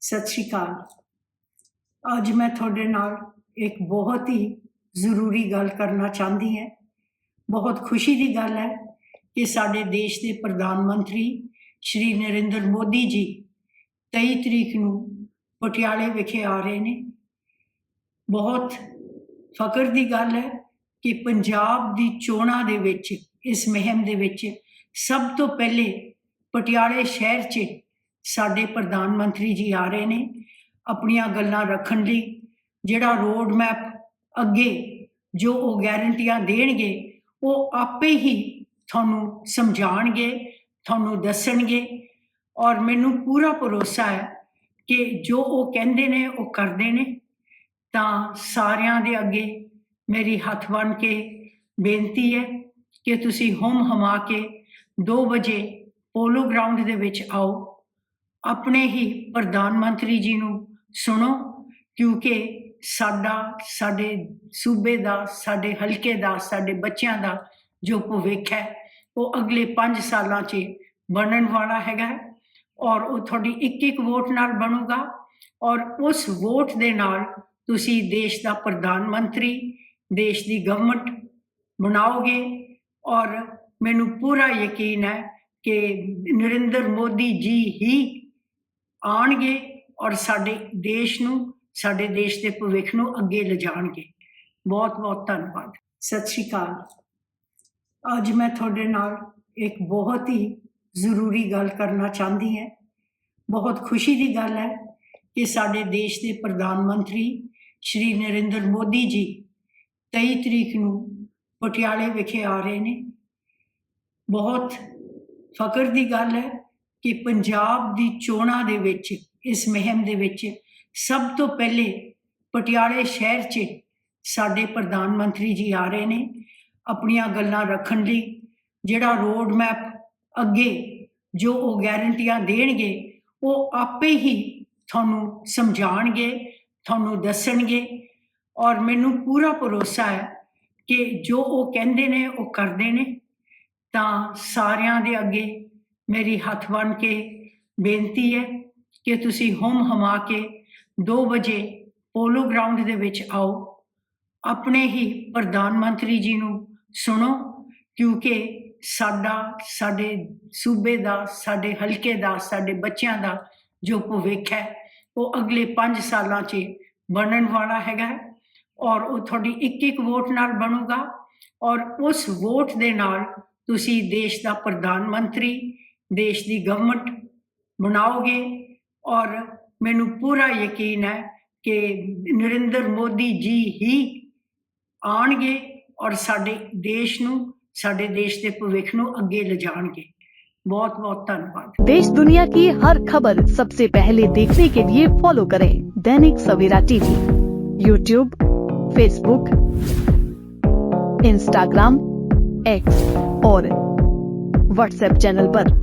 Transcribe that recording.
ਸਤਿ ਸ਼੍ਰੀ ਅਕਾਲ। ਅੱਜ ਮੈਂ ਤੁਹਾਡੇ ਨਾਲ ਇੱਕ ਬਹੁਤ ਹੀ ਜ਼ਰੂਰੀ ਗੱਲ ਕਰਨਾ ਚਾਹੁੰਦੀ ਹਾਂ। ਬਹੁਤ ਖੁਸ਼ੀ ਦੀ ਗੱਲ ਹੈ ਕਿ ਸਾਡੇ ਦੇਸ਼ ਦੇ ਪ੍ਰਧਾਨ ਮੰਤਰੀ ਸ਼੍ਰੀ ਨਰਿੰਦਰ ਮੋਦੀ ਜੀ 23 ਤਰੀਕ ਨੂੰ ਪਟਿਆਲੇ ਵਿਖੇ ਆ ਰਹੇ ਨੇ। ਬਹੁਤ ਫਖਰ ਦੀ ਗੱਲ ਹੈ ਕਿ ਪੰਜਾਬ ਦੀ ਚੋਣਾਂ ਦੇ ਵਿੱਚ, ਇਸ ਮੁਹਿੰਮ ਦੇ ਵਿੱਚ ਸਭ ਤੋਂ ਪਹਿਲੇ ਪਟਿਆਲੇ ਸ਼ਹਿਰ 'ਚ ਸਾਡੇ ਪ੍ਰਧਾਨ ਮੰਤਰੀ ਜੀ ਆ ਰਹੇ ਨੇ ਆਪਣੀਆਂ ਗੱਲਾਂ ਰੱਖਣ ਲਈ, ਜਿਹੜਾ ਰੋਡ ਮੈਪ ਅੱਗੇ ਜੋ ਉਹ ਗਾਰੰਟੀਆਂ ਦੇਣਗੇ, ਉਹ ਆਪੇ ਹੀ ਤੁਹਾਨੂੰ ਸਮਝਾਣਗੇ ਤੁਹਾਨੂੰ ਦੱਸਣਗੇ ਔਰ ਮੈਨੂੰ ਪੂਰਾ ਭਰੋਸਾ ਹੈ ਕਿ ਜੋ ਉਹ ਕਹਿੰਦੇ ਨੇ, ਉਹ ਕਰਦੇ ਨੇ। ਤਾਂ ਸਾਰਿਆਂ ਦੇ ਅੱਗੇ ਮੇਰੀ ਹੱਥ ਬਣ ਕੇ ਬੇਨਤੀ ਹੈ ਕਿ ਤੁਸੀਂ ਹੁਮ ਹਮਾ ਕੇ 2 ਵਜੇ ਪੋਲੋ ਗਰਾਊਂਡ ਦੇ ਵਿੱਚ ਆਓ ਆਪਣੇ ਹੀ ਪ੍ਰਧਾਨ ਮੰਤਰੀ ਜੀ ਨੂੰ ਸੁਣੋ, ਕਿਉਂਕਿ ਸਾਡਾ, ਸਾਡੇ ਸੂਬੇ ਦਾ, ਸਾਡੇ ਹਲਕੇ ਦਾ, ਸਾਡੇ ਬੱਚਿਆਂ ਦਾ ਜੋ ਭਵਿੱਖ ਹੈ, ਉਹ ਅਗਲੇ 5 ਸਾਲਾਂ 'ਚ ਬਣਨ ਵਾਲਾ ਹੈਗਾ ਔਰ ਉਹ ਤੁਹਾਡੀ ਇੱਕ ਇੱਕ ਵੋਟ ਨਾਲ ਬਣੂਗਾ ਔਰ ਉਸ ਵੋਟ ਦੇ ਨਾਲ ਤੁਸੀਂ ਦੇਸ਼ ਦਾ ਪ੍ਰਧਾਨ ਮੰਤਰੀ, ਦੇਸ਼ ਦੀ ਗਵਰਨਮੈਂਟ ਬਣਾਓਗੇ ਔਰ ਮੈਨੂੰ ਪੂਰਾ ਯਕੀਨ ਹੈ ਕਿ ਨਰਿੰਦਰ ਮੋਦੀ ਜੀ ਹੀ ਆਣਗੇ ਔਰ ਸਾਡੇ ਦੇਸ਼ ਨੂੰ, ਸਾਡੇ ਦੇਸ਼ ਦੇ ਭਵਿੱਖ ਨੂੰ ਅੱਗੇ ਲਿਜਾਣਗੇ। ਬਹੁਤ ਬਹੁਤ ਧੰਨਵਾਦ। ਸਤਿ ਸ਼੍ਰੀ ਅਕਾਲ। ਅੱਜ ਮੈਂ ਤੁਹਾਡੇ ਨਾਲ ਇੱਕ ਬਹੁਤ ਹੀ ਜ਼ਰੂਰੀ ਗੱਲ ਕਰਨਾ ਚਾਹੁੰਦੀ ਹਾਂ। ਬਹੁਤ ਖੁਸ਼ੀ ਦੀ ਗੱਲ ਹੈ ਕਿ ਸਾਡੇ ਦੇਸ਼ ਦੇ ਪ੍ਰਧਾਨ ਮੰਤਰੀ ਸ਼੍ਰੀ ਨਰਿੰਦਰ ਮੋਦੀ ਜੀ 23 ਤਰੀਕ ਨੂੰ ਪਟਿਆਲੇ ਵਿਖੇ ਆ ਰਹੇ ਨੇ। ਬਹੁਤ ਫਕਰ ਦੀ ਗੱਲ ਹੈ ਕਿ ਪੰਜਾਬ ਦੀ ਚੋਣਾਂ ਦੇ ਵਿੱਚ, ਇਸ ਮੁਹਿੰਮ ਦੇ ਵਿੱਚ ਸਭ ਤੋਂ ਪਹਿਲੇ ਪਟਿਆਲੇ ਸ਼ਹਿਰ 'ਚ ਸਾਡੇ ਪ੍ਰਧਾਨ ਮੰਤਰੀ ਜੀ ਆ ਰਹੇ ਨੇ ਆਪਣੀਆਂ ਗੱਲਾਂ ਰੱਖਣ ਲਈ, ਜਿਹੜਾ ਰੋਡ ਮੈਪ ਅੱਗੇ ਜੋ ਉਹ ਗਾਰੰਟੀਆਂ ਦੇਣਗੇ, ਉਹ ਆਪੇ ਹੀ ਤੁਹਾਨੂੰ ਸਮਝਾਣਗੇ, ਤੁਹਾਨੂੰ ਦੱਸਣਗੇ ਔਰ ਮੈਨੂੰ ਪੂਰਾ ਭਰੋਸਾ ਹੈ ਕਿ ਜੋ ਉਹ ਕਹਿੰਦੇ ਨੇ, ਉਹ ਕਰਦੇ ਨੇ, ਤਾਂ ਸਾਰਿਆਂ ਦੇ ਅੱਗੇ ਮੇਰੀ ਹੱਥ ਬਣ ਕੇ ਬੇਨਤੀ ਹੈ ਕਿ ਤੁਸੀਂ ਹੁਮ ਹਮਾ ਕੇ 2 ਵਜੇ ਪੋਲੋ ਗਰਾਊਂਡ ਦੇ ਵਿੱਚ ਆਓ। ਆਪਣੇ ਹੀ ਪ੍ਰਧਾਨ ਮੰਤਰੀ ਜੀ ਨੂੰ ਸੁਣੋ, ਕਿਉਂਕਿ ਸਾਡਾ, ਸਾਡੇ ਸੂਬੇ ਦਾ, ਸਾਡੇ ਹਲਕੇ ਦਾ, ਸਾਡੇ ਬੱਚਿਆਂ ਦਾ ਜੋ ਭਵਿੱਖ ਹੈ, ਉਹ ਅਗਲੇ 5 ਸਾਲਾਂ 'ਚ ਬਣਨ ਵਾਲਾ ਹੈਗਾ ਔਰ ਉਹ ਤੁਹਾਡੀ ਇੱਕ ਇੱਕ ਵੋਟ ਨਾਲ ਬਣੂਗਾ ਔਰ ਉਸ ਵੋਟ ਦੇ ਨਾਲ ਤੁਸੀਂ ਦੇਸ਼ ਦਾ ਪ੍ਰਧਾਨ ਮੰਤਰੀ ਦੇਸ਼ ਦੀ ਗਵਰਨਮੈਂਟ ਬਣਾਓਗੇ ਔਰ ਮੈਨੂੰ ਪੂਰਾ ਯਕੀਨ ਹੈ ਕਿ ਨਰਿੰਦਰ ਮੋਦੀ ਜੀ ਹੀ ਆਣਗੇ ਔਰ ਸਾਡੇ ਦੇਸ਼ ਨੂੰ ਸਾਡੇ ਦੇਸ਼ ਦੇ ਭਵਿੱਖ ਨੂੰ ਅੱਗੇ ਲਿਜਾਣਗੇ ਬਹੁਤ ਬਹੁਤ ਧੰਨਵਾਦ देश दुनिया की हर खबर सबसे पहले देखने के लिए फॉलो करें Dainik Savera TV YouTube Facebook Instagram X और व्हाट्सएप चैनल पर।